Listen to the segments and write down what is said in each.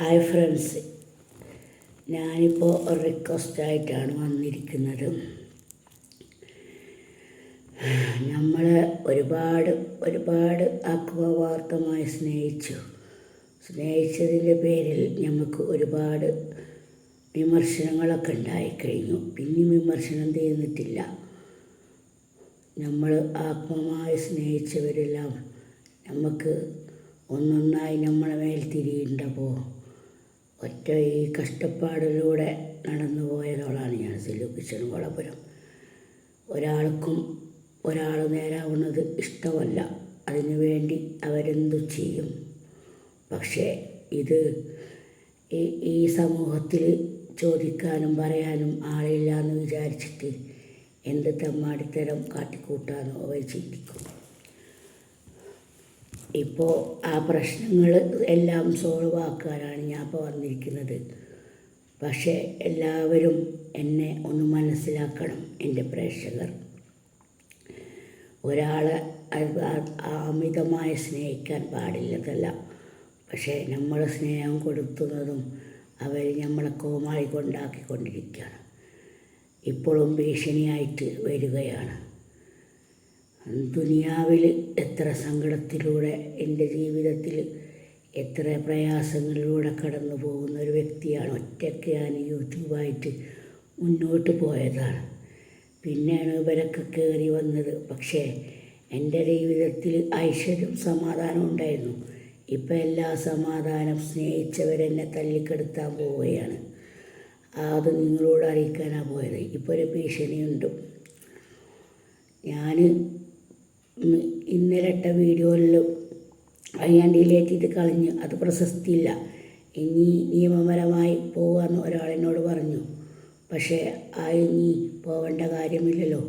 Hi friends ഞാനിപ്പോൾ ഒരു റിക്വസ്റ്റായിട്ടാണ് വന്നിരിക്കുന്നത്. നമ്മൾ ഒരുപാട് ഒരുപാട് ആത്മവാർത്തമായി സ്നേഹിച്ചു. സ്നേഹിച്ചതിന്റെ പേരിൽ നമുക്ക് ഒരുപാട് വിമർശനങ്ങളൊക്കെ ഉണ്ടായിക്കഴിഞ്ഞു പിന്നെ വിമർശനം തീർന്നിട്ടില്ല. നമ്മൾ ആത്മമായി സ്നേഹിച്ചവരെല്ലാം നമുക്ക് ഒന്നൊന്നായി നമ്മളെ മേൽ തിരിയുണ്ടപ്പോൾ ഒറ്റ ഈ കഷ്ടപ്പാടിലൂടെ നടന്നു പോയതോളാണ് ഞാൻ സിലുക്കിച്ചൻ വളപുരം. ഒരാൾക്കും ഒരാൾ നേരാവുന്നത് ഇഷ്ടമല്ല. അതിനു വേണ്ടി അവരെന്തു ചെയ്യും? പക്ഷേ ഇത് ഈ ഈ സമൂഹത്തിൽ ചോദിക്കാനും പറയാനും ആളില്ല എന്ന് വിചാരിച്ചിട്ട് എന്ത് തമ്മാടിത്തരം കാട്ടിക്കൂട്ടാനോ അവർ ചിന്തിക്കും. ഇപ്പോൾ ആ പ്രശ്നങ്ങൾ എല്ലാം സോൾവ് ആക്കാനാണ് ഞാൻ ഇപ്പോൾ വന്നിരിക്കുന്നത്. പക്ഷേ എല്ലാവരും എന്നെ ഒന്ന് മനസ്സിലാക്കണം എന്റെ പ്രേക്ഷകർ. ഒരാളെ അമിതമായി സ്നേഹിക്കാൻ പാടില്ലതല്ല. പക്ഷേ നമ്മൾ സ്നേഹം കൊടുക്കുന്നതും അവർ നമ്മളെ കോമാളി കൊണ്ടാക്കിക്കൊണ്ടിരിക്കുകയാണ് ഇപ്പോഴും ഭീഷണിയായിട്ട് വരികയാണ്. ദുനിയാവിൽ എത്ര സങ്കടത്തിലൂടെ എന്റെ ജീവിതത്തിൽ എത്ര പ്രയാസങ്ങളിലൂടെ കടന്നു പോകുന്ന ഒരു വ്യക്തിയാണ് ഒറ്റയ്ക്ക് ഞാൻ യൂട്യൂബായിട്ട് മുന്നോട്ട് പോയതാണ്. പിന്നെയാണ് ഇവരൊക്കെ കയറി വന്നത്. പക്ഷേ എന്റെ ജീവിതത്തിൽ ഐശ്വര്യം സമാധാനം ഉണ്ടായിരുന്നു. ഇപ്പം എല്ലാ സമാധാനം സ്നേഹിച്ചവരെന്നെ തല്ലിക്കെടുത്താൻ പോവുകയാണ്. അത് നിങ്ങളോട് അറിയിക്കാനാണ് പോയത്. ഇപ്പോൾ ഒരു ഭീഷണിയുണ്ട്. ഞാൻ ഇന്നലെ ഇട്ട വീഡിയോയിൽ അയ്യാണ്ടിയിലേക്ക് ഇത് കളഞ്ഞ് അത് പ്രശസ്തിയില്ല. ഇനി നിയമപരമായി പോകാമെന്ന് ഒരാളെന്നോട് പറഞ്ഞു. പക്ഷേ ആ ഇനി പോവേണ്ട കാര്യമില്ലല്ലോ.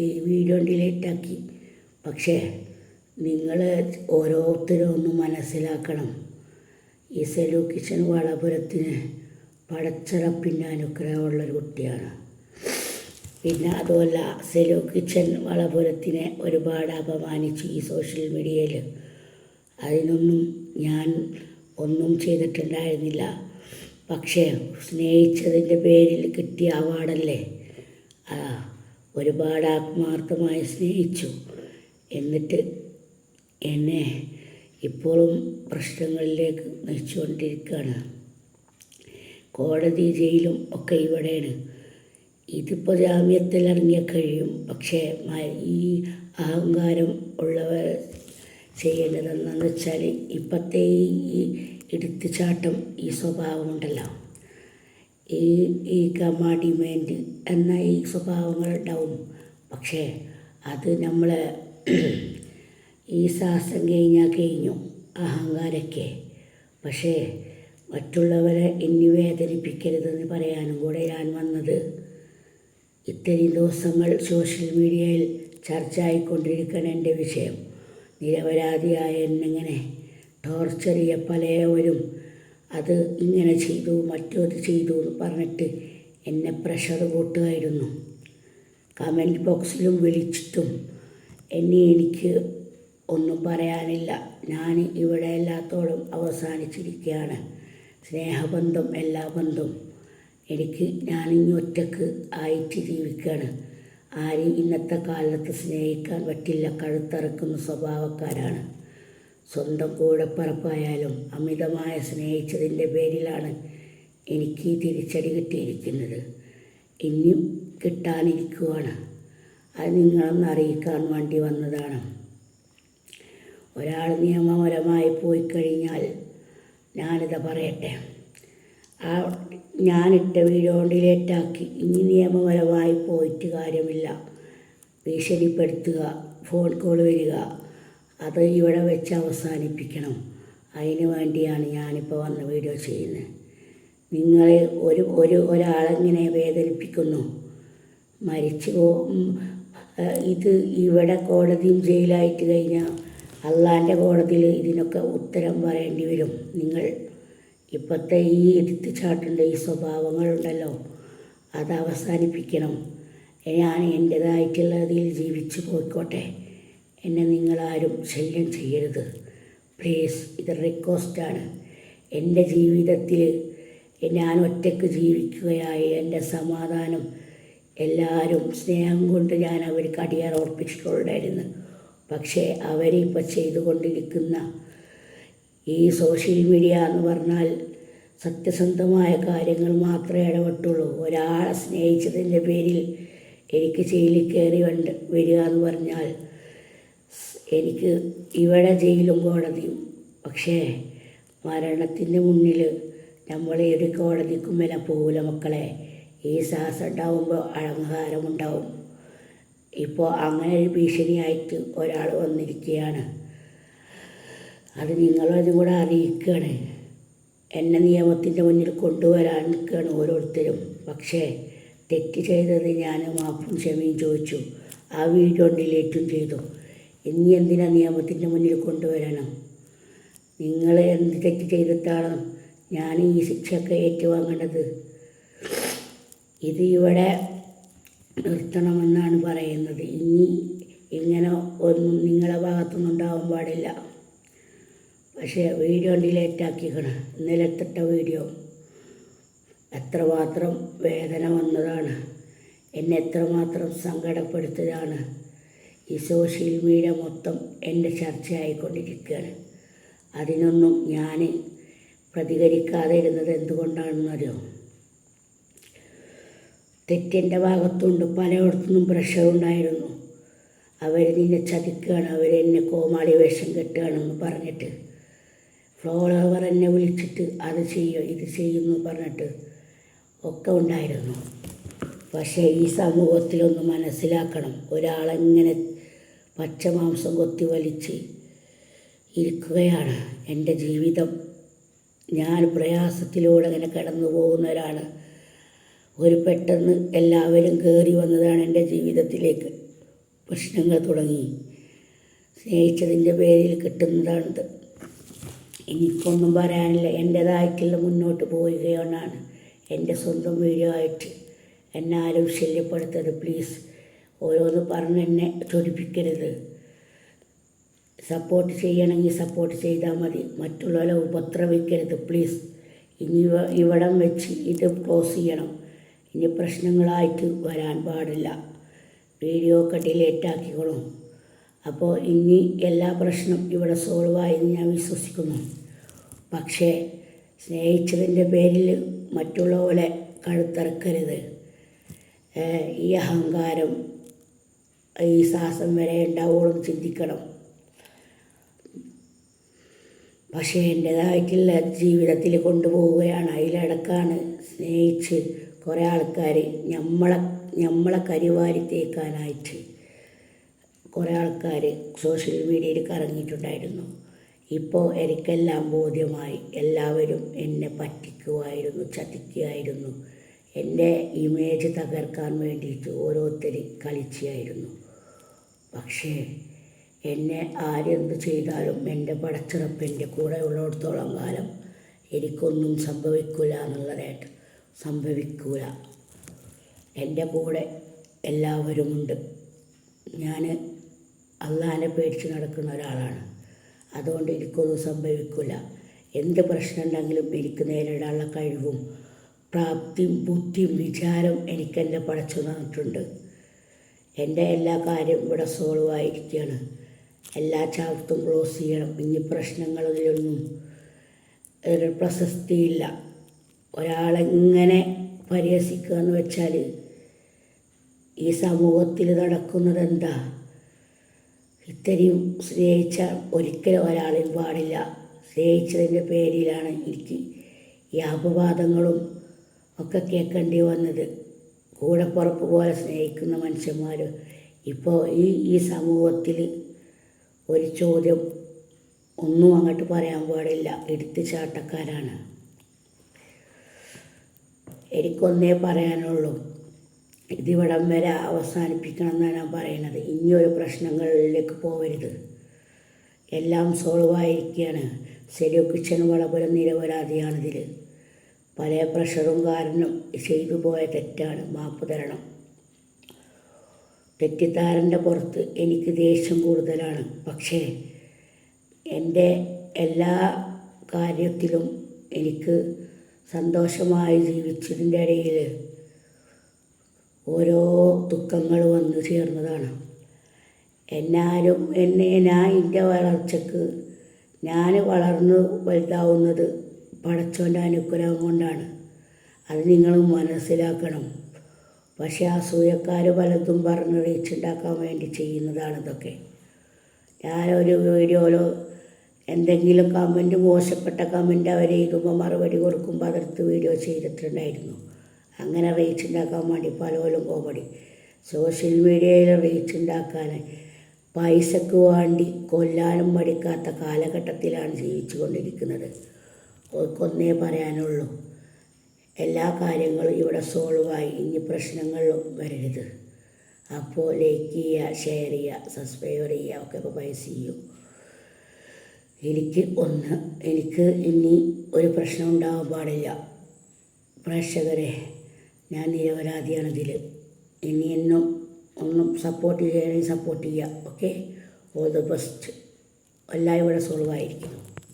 ഈ വീഡിയോ ഡിലേറ്റ് ആക്കി. പക്ഷേ നിങ്ങൾ ഓരോരുത്തരും ഒന്ന് മനസ്സിലാക്കണം. ഈ സെലു കിച്ചൻ വളപുരത്തിന് പടച്ചിറപ്പിന്റെ അനുഗ്രഹമുള്ളൊരു കുട്ടിയാണ്. പിന്നെ അതുമല്ല സെലു കിച്ചൻ വളപുരത്തിനെ ഒരുപാട് അപമാനിച്ചു ഈ സോഷ്യൽ മീഡിയയിൽ. അതിനൊന്നും ഞാൻ ഒന്നും ചെയ്തിട്ടുണ്ടായിരുന്നില്ല. പക്ഷേ സ്നേഹിച്ചതിന്റെ പേരിൽ കിട്ടിയ അവാർഡല്ലേ? ഒരുപാട് ആത്മാർത്ഥമായി സ്നേഹിച്ചു. എന്നിട്ട് എന്നെ ഇപ്പോഴും പ്രശ്നങ്ങളിലേക്ക് നയിച്ചുകൊണ്ടിരിക്കുകയാണ്. കോടതി ജയിലും ഒക്കെ ഇവിടെയാണ്. ഇതിപ്പോൾ ജാമ്യത്തിൽ ഇറങ്ങിയ കഴിയും. പക്ഷേ ഈ അഹങ്കാരം ഉള്ളവർ ചെയ്യേണ്ടത് എന്താണെന്ന് വെച്ചാൽ ഇപ്പോഴത്തെ ഈ എടുത്തുചാട്ടം ഈ സ്വഭാവം ഉണ്ടല്ലോ ഈ ഈ കമാഡിമെന്റ് എന്ന ഈ സ്വഭാവങ്ങൾ ഉണ്ടാവും. പക്ഷേ അത് നമ്മൾ ഈ ശ്വാസം കഴിഞ്ഞാൽ കഴിഞ്ഞു അഹങ്കാരമൊക്കെ പക്ഷേ മറ്റുള്ളവരെ ഇനി വേദനിപ്പിക്കരുതെന്ന് പറയാനും കൂടെ ഞാൻ വന്നത് ഇത്രയും ദിവസങ്ങൾ സോഷ്യൽ മീഡിയയിൽ ചർച്ച ആയിക്കൊണ്ടിരിക്കുന്ന എന്റെ വിഷയം. നിരപരാധിയായ എന്നിങ്ങനെ ടോർച്ചർ ചെയ്യ പലവരും അത് ഇങ്ങനെ ചെയ്തു മറ്റത് ചെയ്തു എന്ന് പറഞ്ഞിട്ട് എന്നെ പ്രഷർ കൂട്ടുമായിരുന്നു. കമന്റ് ബോക്സിലും വിളിച്ചിട്ടും എന്നെ എനിക്ക് ഒന്നും പറയാനില്ല. ഞാൻ ഇവിടെ എല്ലാത്തോളം അവസാനിച്ചിരിക്കുകയാണ്. സ്നേഹബന്ധം എല്ലാ ബന്ധവും. എനിക്ക് ഞാനിനി ഒറ്റയ്ക്ക് ആയിട്ട് ജീവിക്കുകയാണ് ആരെയും ഇന്നത്തെ കാലത്ത് സ്നേഹിക്കാൻ പറ്റില്ല. കഴുത്തറക്കുന്ന സ്വഭാവക്കാരാണ്. സ്വന്തം കൂടെപ്പറപ്പായാലും അമിതമായ സ്നേഹിച്ചതിന്റെ പേരിലാണ് എനിക്ക് തിരിച്ചടി കിട്ടിയിരിക്കുന്നത്. ഇനിയും കിട്ടാനിരിക്കുവാണ്. അത് നിങ്ങളൊന്ന് അറിയിക്കാൻ വേണ്ടി വന്നതാണ്. ഒരാൾ നിയമപരമായി പോയി കഴിഞ്ഞാൽ ഞാനിത് പറയട്ടെ. ആ ഞാനിട്ട വീഡിയോ ഡിലേറ്റാക്കി ഇനി നിയമപരമായി പോയിട്ട് കാര്യമില്ല. ഭീഷണിപ്പെടുത്തുക ഫോൺ കോൾ വരിക അത് ഇവിടെ വെച്ച് അവസാനിപ്പിക്കണം. അതിന് വേണ്ടിയാണ് ഞാനിപ്പോൾ വന്ന വീഡിയോ ചെയ്യുന്നത്. നിങ്ങൾ ഒരു ഒരു ഒരാളെങ്ങനെ വേദനിപ്പിക്കുന്നു. മരിച്ചു പോ ഇത് ഇവിടെ കോടതിയും ജയിലായിട്ട് കഴിഞ്ഞാൽ അള്ളാന്റെ കോടതിയിൽ ഇതിനൊക്കെ ഉത്തരം പറയേണ്ടി വരും. നിങ്ങൾ ഇപ്പോഴത്തെ ഈ എടുത്തുചാട്ടേണ്ട ഈ സ്വഭാവങ്ങളുണ്ടല്ലോ. അത് അവസാനിപ്പിക്കണം. ഞാൻ എന്റേതായിട്ടുള്ളതിൽ ജീവിച്ച് പോയിക്കോട്ടെ. എന്നെ നിങ്ങളാരും ശല്യം ചെയ്യരുത്. പ്ലീസ് ഇത് റിക്വസ്റ്റാണ് എന്റെ ജീവിതത്തിൽ ഞാൻ ഒറ്റയ്ക്ക് ജീവിക്കുകയായി എന്റെ സമാധാനം എല്ലാവരും സ്നേഹം കൊണ്ട് ഞാൻ അവർക്ക് അടിയാറോർപ്പിച്ചിട്ടുണ്ടായിരുന്നു പക്ഷേ അവരിപ്പോൾ ചെയ്തുകൊണ്ടിരിക്കുന്ന ഈ സോഷ്യൽ മീഡിയ എന്ന് പറഞ്ഞാൽ സത്യസന്ധമായ കാര്യങ്ങൾ മാത്രമേ ഇടപെട്ടുള്ളൂ. ഒരാളെ സ്നേഹിച്ചതിന്റെ പേരിൽ എനിക്ക് ജയിലിൽ കയറി വണ്ട് വരിക എന്ന് പറഞ്ഞാൽ എനിക്ക് ഇവിടെ ജയിലും കോടതിയും പക്ഷേ മരണത്തിന്റെ മുന്നിൽ നമ്മൾ ഒരു കോടതിക്കും വില പോകില്ല മക്കളെ. ഈ ശ്വാസം ഉണ്ടാവുമ്പോൾ അഴങ്കാരമുണ്ടാവും ഇപ്പോൾ അങ്ങനെ ഒരു ഭീഷണിയായിട്ട് ഒരാൾ വന്നിരിക്കുകയാണ്. അത് നിങ്ങളതും കൂടെ അറിയിക്കുകയാണ്. എന്നെ നിയമത്തിന്റെ മുന്നിൽ കൊണ്ടുവരാൻ നിൽക്കുകയാണ് ഓരോരുത്തരും. പക്ഷേ തെറ്റ് ചെയ്തത് ഞാൻ മാപ്പും ക്ഷമയും ചോദിച്ചു. ആ വീഡിയോ ഡിലേറ്റും ചെയ്തു. ഇനി എന്തിനാ നിയമത്തിന്റെ മുന്നിൽ കൊണ്ടുവരണം? നിങ്ങൾ എന്ത് തെറ്റ് ചെയ്തിട്ടാണ് ഞാൻ ഈ ശിക്ഷയൊക്കെ ഏറ്റുവാങ്ങേണ്ടത്? ഇത് ഇവിടെ നിർത്തണമെന്നാണ് പറയുന്നത്. ഇനി ഇങ്ങനെ ഒന്നും നിങ്ങളുടെ ഭാഗത്തുനിന്നുണ്ടാവാൻ പാടില്ല. പക്ഷേ വീഡിയോ ഡിലേറ്റാക്കിക്കണം ഇന്നലെത്തിട്ട വീഡിയോ. എത്രമാത്രം വേദന വന്നതാണ്. എന്നെ എത്രമാത്രം സങ്കടപ്പെടുത്തതാണ് ഈ സോഷ്യൽ മീഡിയ മൊത്തം എന്റെ ചർച്ചയായിക്കൊണ്ടിരിക്കുകയാണ്. അതിനൊന്നും ഞാൻ പ്രതികരിക്കാതെ ഇരുന്നത് എന്തുകൊണ്ടാണെന്നറിയോ? തെറ്റിന്റെ ഭാഗത്തുണ്ട്. പലയിടത്തുനിന്നും പ്രഷർ ഉണ്ടായിരുന്നു. അവർ നിന്നെ ചതിക്കുകയാണ്. അവരെന്നെ കോമാളി വേഷം കെട്ടുകയാണെന്ന് പറഞ്ഞിട്ട്. ഫോളോവർ എന്നെ വിളിച്ചിട്ട് അത് ചെയ്യും ഇത് ചെയ്യുമെന്ന് പറഞ്ഞിട്ട് ഒക്കെ ഉണ്ടായിരുന്നു. പക്ഷേ ഈ സമൂഹത്തിലൊന്ന് മനസ്സിലാക്കണം. ഒരാളെങ്ങനെ പച്ചമാംസം കൊത്തി വലിച്ച് ഇരിക്കുകയാണ്. എന്റെ ജീവിതം ഞാൻ പ്രയാസത്തിലൂടെ അങ്ങനെ കടന്നു പോകുന്നവരാണ് ഒരു പെട്ടെന്ന് എല്ലാവരും കയറി വന്നതാണ് എന്റെ ജീവിതത്തിലേക്ക് പ്രശ്നങ്ങൾ തുടങ്ങി. സ്നേഹിച്ചതിന്റെ പേരിൽ കിട്ടുന്നതാണിത് എനിക്കൊന്നും പറയാനില്ല. എന്റേതായിട്ടുള്ള മുന്നോട്ട് പോവുകയാണ് എന്റെ സ്വന്തം വീഡിയോ ആയിട്ട് എന്നെ ആരും ശല്യപ്പെടുത്തരുത്. പ്ലീസ് ഓരോന്ന് പറഞ്ഞ് എന്നെ ചൊടിപ്പിക്കരുത് സപ്പോർട്ട് ചെയ്യണമെങ്കിൽ സപ്പോർട്ട് ചെയ്താൽ മതി. മറ്റുള്ളവരെ ഉപദ്രവിക്കരുത്. പ്ലീസ് ഇനി ഇവിടം വെച്ച് ഇത് ക്ലോസ് ചെയ്യണം. ഇനി പ്രശ്നങ്ങളായിട്ട് വരാൻ പാടില്ല. വീഡിയോ ഒക്കെ ഡിലേറ്റ് ആക്കിക്കോളും. അപ്പോൾ ഇനി എല്ലാ പ്രശ്നവും ഇവിടെ സോൾവായെന്ന് ഞാൻ വിശ്വസിക്കുന്നു. പക്ഷേ സ്നേഹിച്ചതിന്റെ പേരിൽ മറ്റുള്ളവരെ കഴുത്തിറക്കരുത്. ഈ അഹങ്കാരം ഈ ശ്വാസം വരെ ഉണ്ടാവുകയും ചിന്തിക്കണം. പക്ഷേ എന്റേതായിട്ടുള്ള ജീവിതത്തിൽ കൊണ്ടുപോവുകയാണ്. അതിലടക്കാണ് സ്നേഹിച്ച് കുറേ ആൾക്കാർ നമ്മളെ നമ്മളെ കരിവാരി തേക്കാനായിട്ട്. കുറേ ആൾക്കാർ സോഷ്യൽ മീഡിയയിൽ കറങ്ങിയിട്ടുണ്ടായിരുന്നു. ഇപ്പോൾ എനിക്കെല്ലാം ബോധ്യമായി. എല്ലാവരും എന്നെ പറ്റിക്കുമായിരുന്നു ചതിക്കുമായിരുന്നു എന്റെ ഇമേജ് തകർക്കാൻ വേണ്ടിയിട്ട് ഓരോരുത്തർ കളിച്ചായിരുന്നു പക്ഷേ എന്നെ ആരെന്ത് ചെയ്താലും എന്റെ പടച്ചിറപ്പ് എന്റെ കൂടെ ഉള്ളിടത്തോളം കാലം എനിക്കൊന്നും സംഭവിക്കില്ല എന്നുള്ളതായിട്ട് സംഭവിക്കൂല. എന്റെ കൂടെ എല്ലാവരുമുണ്ട് ഞാൻ അള്ളാനെ പേടിച്ച് നടക്കുന്ന ഒരാളാണ്. അതുകൊണ്ട് എനിക്കൊന്നും സംഭവിക്കില്ല എന്ത് പ്രശ്നം ഉണ്ടെങ്കിലും എനിക്ക് നേരിടാനുള്ള കഴിവും പ്രാപ്തിയും ബുദ്ധിയും വിചാരം എനിക്കെന്റെ പടച്ചു തന്നിട്ടുണ്ട്. എന്റെ എല്ലാ കാര്യം ഇവിടെ സോൾവ് ആയിരിക്കുകയാണ് എല്ലാ ചാപ്റ്റും ക്ലോസ് ചെയ്യണം. ഇനി പ്രശ്നങ്ങളിലൊന്നും ഒരു പ്രശസ്തിയില്ല. ഒരാളെങ്ങനെ പരിഹസിക്കുക എന്ന് വെച്ചാൽ ഈ സമൂഹത്തിൽ നടക്കുന്നത് എന്താ ഇത്രയും സ്നേഹിച്ച ഒരിക്കലും ഒരാളിൽ പാടില്ല. സ്നേഹിച്ചതിന്റെ പേരിലാണ് എനിക്ക് ഈ അപവാദങ്ങളും ഒക്കെ കേൾക്കേണ്ടി വന്നത്. കൂടപ്പുറപ്പ് പോലെ സ്നേഹിക്കുന്ന മനുഷ്യന്മാർ ഇപ്പോൾ ഈ ഈ സമൂഹത്തിൽ ഒരു ചോദ്യം ഒന്നും അങ്ങോട്ട് പറയാൻ പാടില്ല. എടുത്ത് ചാട്ടക്കാരാണ്. എനിക്കൊന്നേ പറയാനുള്ളൂ. ഇതിവിടം വരെ അവസാനിപ്പിക്കണം എന്നാണ് ഞാൻ പറയുന്നത്. ഇനിയൊരു പ്രശ്നങ്ങളിലേക്ക് പോകരുത് എല്ലാം സോൾവ് ആയിരിക്കുകയാണ് സെലിയോ കിച്ചൻ വളപുരം നിരപരാധിയാണിതിൽ പല പ്രഷറും കാരണം ചെയ്തു പോയ തെറ്റാണ്. മാപ്പ് തരണം. തെറ്റിദ്ധാരന്റെ പുറത്ത് എനിക്ക് ദേഷ്യം കൂടുതലാണ്. പക്ഷേ എന്റെ എല്ലാ കാര്യത്തിലും എനിക്ക് സന്തോഷമായി ജീവിച്ചതിന്റെ ഇടയിൽ ഓരോ ദുഃഖങ്ങൾ വന്നു ചേർന്നതാണ്. എന്നാലും എന്നെ ഞാൻ എന്റെ വളർച്ചക്ക് ഞാൻ വളർന്നു വലുതാവുന്നത് പടച്ചോന്റെ അനുഗ്രഹം കൊണ്ടാണ്. അത് നിങ്ങൾ മനസ്സിലാക്കണം. പക്ഷേ അസൂയക്കാർ പലതും പറഞ്ഞ് റീച്ചുണ്ടാക്കാൻ വേണ്ടി ചെയ്യുന്നതാണ് ഇതൊക്കെ. ഞാനൊരു വീഡിയോയിലോ എന്തെങ്കിലും കമന്റ് മോശപ്പെട്ട കമന്റ് അവർ എഴുതുമ്പോൾ മറുപടി കൊടുക്കുമ്പോൾ അതെടുത്ത് വീഡിയോ ചെയ്തിട്ടുണ്ടായിരുന്നു. അങ്ങനെ റീച്ച് ഉണ്ടാക്കാൻ വേണ്ടി പലപോലും കോമഡി സോഷ്യൽ മീഡിയയിൽ റീച്ച് ഉണ്ടാക്കാൻ പൈസക്ക് വേണ്ടി കൊല്ലാനും മടിക്കാത്ത കാലഘട്ടത്തിലാണ് ജീവിച്ചു കൊണ്ടിരിക്കുന്നത് ഒന്നേ പറയാനുള്ളൂ എല്ലാ കാര്യങ്ങളും ഇവിടെ സോൾവായി ഇനി പ്രശ്നങ്ങളും വരരുത്. അപ്പോൾ ലൈക്ക് ചെയ്യുക ഷെയർ ചെയ്യുക സബ്സ്ക്രൈബ് ചെയ്യുക ഒക്കെ ഇപ്പോൾ പൈസ ചെയ്യും. എനിക്ക് ഒന്ന് എനിക്ക് ഇനി ഒരു പ്രശ്നം ഉണ്ടാകാൻ പാടില്ല. പ്രേക്ഷകരെ ഞാൻ നിരപരാധിയാണ് ഇതിൽ ഇനി എന്നും ഒന്നും സപ്പോർട്ട് ചെയ്യണമെങ്കിൽ സപ്പോർട്ട് ചെയ്യുക ഓക്കെ ഓൾ ദ ബെസ്റ്റ് എല്ലാം ഇവിടെ സോൾവ് ആയിരിക്കുന്നു